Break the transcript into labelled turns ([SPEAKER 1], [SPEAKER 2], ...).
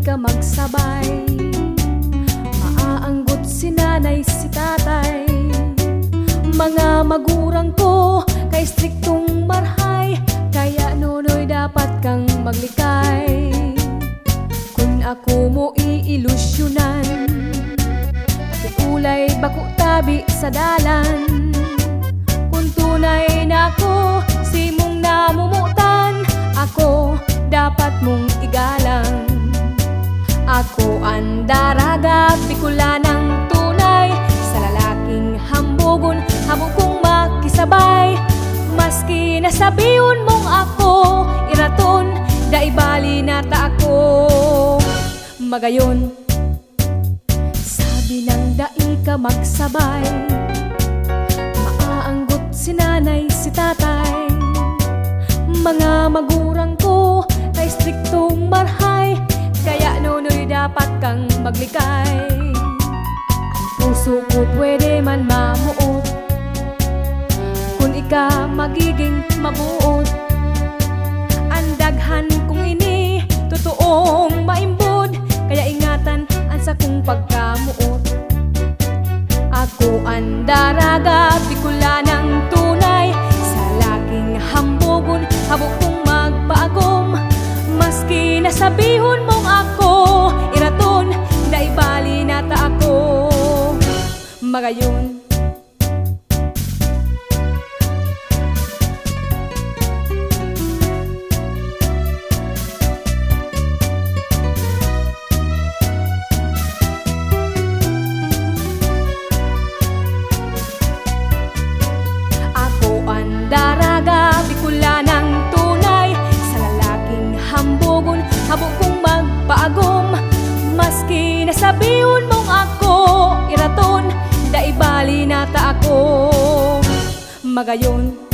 [SPEAKER 1] ka magsabay. Maaanggot si nanay si tatay. Mga magurang ko kay striktong marhay. Kaya nunoy dapat kang maglikay. Kung ako mo iilusyonan Ulay bako tabi sa dalan. Kung tunay na ako si mong namumutan Ako dapat mong igalang Ako ang daraga pikula ng tunay. Sa lalaking hambugon habog kong makisabay. Maski nasabihon mong ako iraton Daibali na ta ako. Magayon sabi ng dai ka magsabay. Maaanggot si nanay si tatay. Mga magurang ko kay striktong marhay dapat kang maglikay Ang puso ko pwede man mamuot Kung ika magiging mabuot. Ang daghan kong ini Totoong maimbod Kaya ingatan ang sa kong pagkamuot. Ako ang daraga Pikula ng tunay Sa laking hambugon Habok kong magpaagom. Maski nasabihon mong ako Magayon. Ako ang daraga, ng tunay. Sa lalaking hambugon, habok kong Maski nasabihon Magayon,